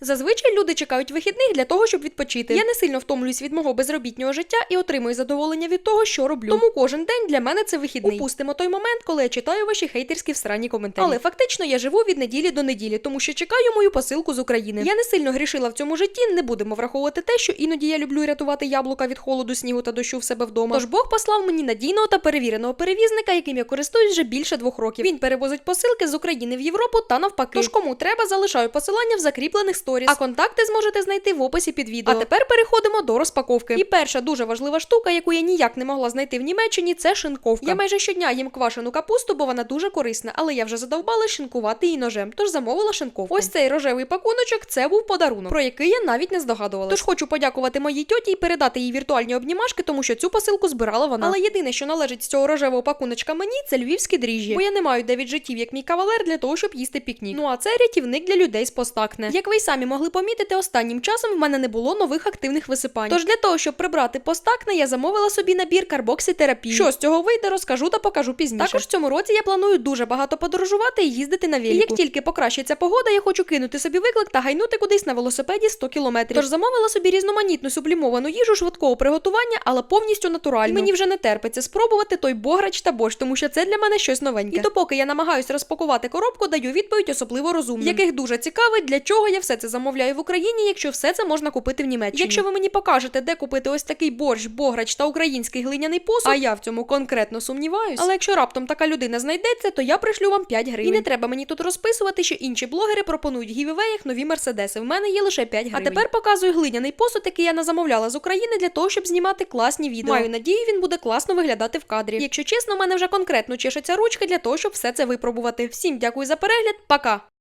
Зазвичай люди чекають вихідних для того, щоб відпочити. Я не сильно втомлююсь від мого безробітнього життя і отримую задоволення від того, що роблю. Тому кожен день для мене це вихідний. Упустимо той момент, коли я читаю ваші хейтерські всранні коментарі. Але фактично я живу від неділі до неділі, тому що чекаю мою посилку з України. Я не сильно грішила в цьому житті, не будемо враховувати те, що іноді я люблю рятувати яблука від холоду, снігу та дощу в себе вдома. Тож Бог послав мені надійного та перевіреного перевізника, яким я користуюсь вже більше двох років. Він перевозить посилки з України в Європу та навпаки. Тож кому треба, залишаю посилання в закріплених сторіс. А контакти зможете знайти в описі під відео. А тепер переходимо до розпаковки. І перша дуже важлива штука, яку я ніяк не могла знайти в Німеччині, це шинковка. Я майже щодня їм квашену капусту, бо вона дуже корисна, але я вже задовбала шинкувати її ножем, тож замовила шинковку. Ось цей рожевий пакуночок це був подарунок, про який я навіть не здогадувалася. Тож хочу подякувати моїй тьоті і передати їй віртуальні обнімашки, тому що цю посилку збирала вона. Але єдине, що належить з цього рожевого пакуночка мені, це львівські дріжджі. Бо я не маю 9 життів, як мій кавалер, для того, щоб їсти пікнік. Ну а це рятівник для людей з постакне. Як ви й самі могли помітити, останнім часом в мене не було нових активних висипань. Тож для того, щоб прибрати постакне, я замовила собі набір карбокситерапії. Що з цього вийде, розкажу та покажу пізніше. Також в цьому році я планую дуже багато подорожувати і їздити на велику. І як тільки покращиться погода, я хочу кинути собі виклик та гайнути кудись на велосипеді 100 кілометрів. Тож замовила собі різноманітну сублімовану їжу швидкого приготування, але повністю натуральну. І мені вже не терпиться спробувати той бограч та борщ, тому що це для мене щось новеньке. І допоки я намагаюсь розпакувати коробку, даю відповідь особливо розумним, яких дуже цікавить, для чого я все це замовляю в Україні, якщо все це можна купити в Німеччині. Якщо ви мені покажете, де купити ось такий борщ, бограч та український глиняний посуд, а я в цьому конкретно сумніваюсь. Але якщо раптом така людина знайдеться, то я пришлю вам 5 гривень. І не треба мені тут розписувати, що інші блогери пропонують гівівеях нові мерседеси. В мене є лише 5 гривень. А тепер показую глиняний посуд, який я назамовляла з України для того, щоб знімати класні відео. Маю надію, він буде класно виглядати в кадрі. Якщо чесно, в мене вже конкретно чешеться ручки для того, щоб все це випробувати. Всім дякую за перегляд. Пока!